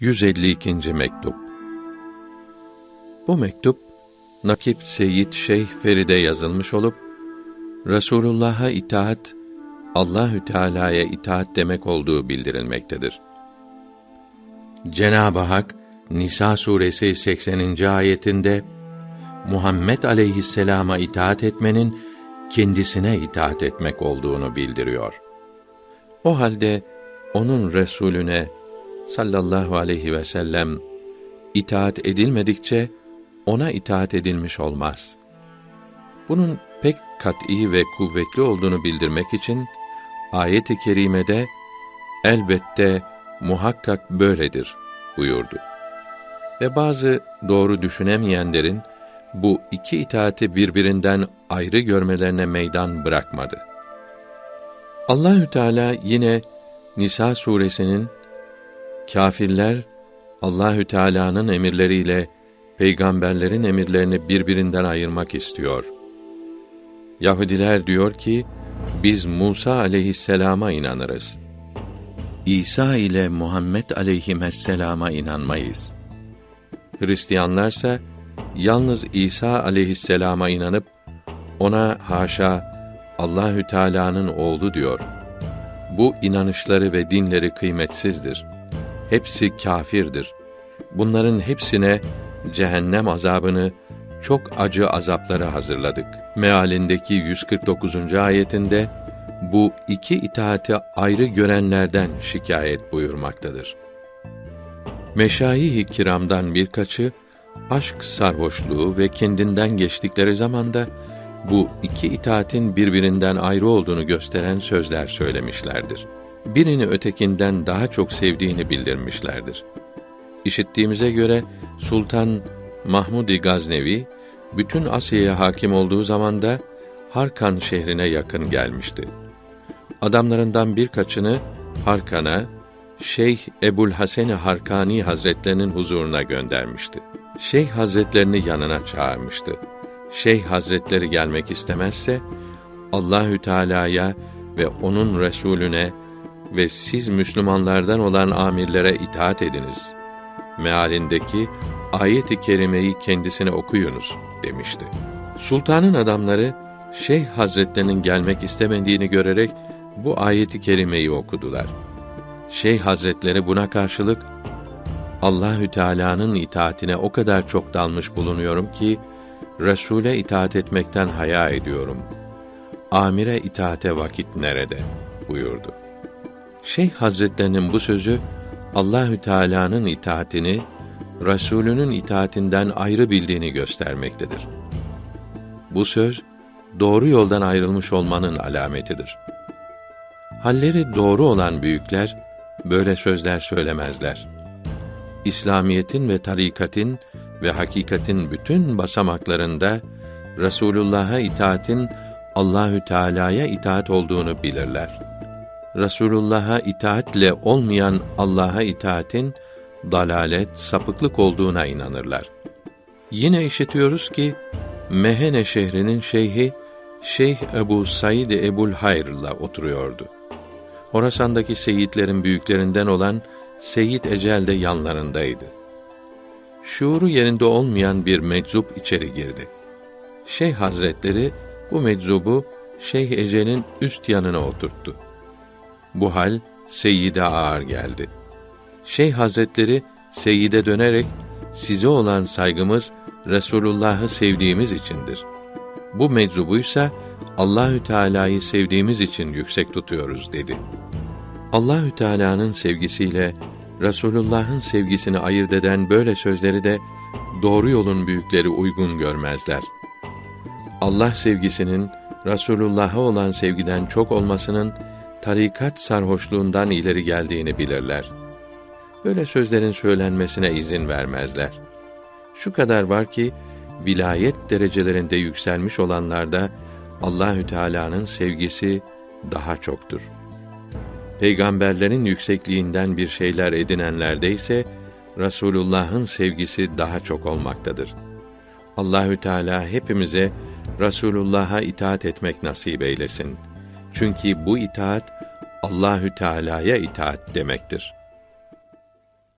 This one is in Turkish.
152. mektup. Bu mektup Nakip Seyyid Şeyh Feride yazılmış olup Resulullah'a itaat Allahü Teala'ya itaat demek olduğu bildirilmektedir. Cenab-ı Hak Nisa suresi 80. ayetinde Muhammed aleyhisselama itaat etmenin kendisine itaat etmek olduğunu bildiriyor. O halde onun Resulüne sallallahu aleyhi ve sellem itaat edilmedikçe ona itaat edilmiş olmaz. Bunun pek kat'î ve kuvvetli olduğunu bildirmek için ayet-i kerimede elbette muhakkak böyledir buyurdu. Ve bazı doğru düşünemeyenlerin bu iki itaati birbirinden ayrı görmelerine meydan bırakmadı. Allahü Teala yine Nisa suresinin kâfirler Allahü Teala'nın emirleriyle peygamberlerin emirlerini birbirinden ayırmak istiyor. Yahudiler diyor ki biz Musa aleyhisselama inanırız. İsa ile Muhammed aleyhisselama inanmayız. Hristiyanlarsa yalnız İsa aleyhisselama inanıp ona haşa Allahü Teala'nın oğlu diyor. Bu inanışları ve dinleri kıymetsizdir. Hepsi kâfirdir. Bunların hepsine cehennem azabını çok acı azapları hazırladık. Mealindeki 149. ayetinde bu iki itaati ayrı görenlerden şikayet buyurmaktadır. Meşayih-i kiramdan birkaçı aşk sarhoşluğu ve kendinden geçtikleri zamanda bu iki itaatin birbirinden ayrı olduğunu gösteren sözler söylemişlerdir. Birini ötekinden daha çok sevdiğini bildirmişlerdir. İşittiğimize göre Sultan Mahmud-i Gaznevi bütün Asya'ya hakim olduğu zamanda Harkan şehrine yakın gelmişti. Adamlarından birkaçını Harkan'a Şeyh Ebul Hasan Harkani Hazretlerinin huzuruna göndermişti. Şeyh Hazretlerini yanına çağırmıştı. Şeyh Hazretleri gelmek istemezse Allahü Teala'ya ve onun Resulüne ve siz Müslümanlardan olan amirlere itaat ediniz. Mealindeki ayet-i kerimeyi kendisine okuyunuz demişti. Sultanın adamları Şeyh Hazretlerinin gelmek istemediğini görerek bu ayeti kerimeyi okudular. Şeyh Hazretleri buna karşılık Allahü Teala'nın itaatine o kadar çok dalmış bulunuyorum ki Resule itaat etmekten haya ediyorum. Amire itaate vakit nerede? buyurdu. Şeyh Hazretlerinin bu sözü Allahü Teala'nın itaatini Resulünün itaatinden ayrı bildiğini göstermektedir. Bu söz doğru yoldan ayrılmış olmanın alametidir. Halleri doğru olan büyükler böyle sözler söylemezler. İslamiyetin ve tarikatin ve hakikatin bütün basamaklarında Resulullah'a itaatin Allahü Teala'ya itaat olduğunu bilirler. Resulullah'a itaatle olmayan Allah'a itaatin dalalet, sapıklık olduğuna inanırlar. Yine işitiyoruz ki Mehene şehrinin şeyhi Şeyh Ebu Said Ebul Hayr'la oturuyordu. Horasan'daki seyitlerin büyüklerinden olan Seyyid Ecel de yanlarındaydı. Şuuru yerinde olmayan bir meczup içeri girdi. Şeyh Hazretleri bu meczubu Şeyh Ecel'in üst yanına oturttu. Bu hal Seyyid'e ağır geldi. Şeyh Hazretleri Seyyid'e dönerek size olan saygımız Resulullah'ı sevdiğimiz içindir. Bu meczubuysa Allahü Teala'yı sevdiğimiz için yüksek tutuyoruz dedi. Allahü Teala'nın sevgisiyle Resulullah'ın sevgisini ayırt eden böyle sözleri de doğru yolun büyükleri uygun görmezler. Allah sevgisinin Resulullah'a olan sevgiden çok olmasının tarikat sarhoşluğundan ileri geldiğini bilirler. Böyle sözlerin söylenmesine izin vermezler. Şu kadar var ki vilayet derecelerinde yükselmiş olanlarda Allahü Teala'nın sevgisi daha çoktur. Peygamberlerin yüksekliğinden bir şeyler edinenlerde ise Rasulullah'ın sevgisi daha çok olmaktadır. Allahü Teala hepimize Rasulullah'a itaat etmek nasip eylesin. Çünkü bu itaat Allahü Teala'ya itaat demektir.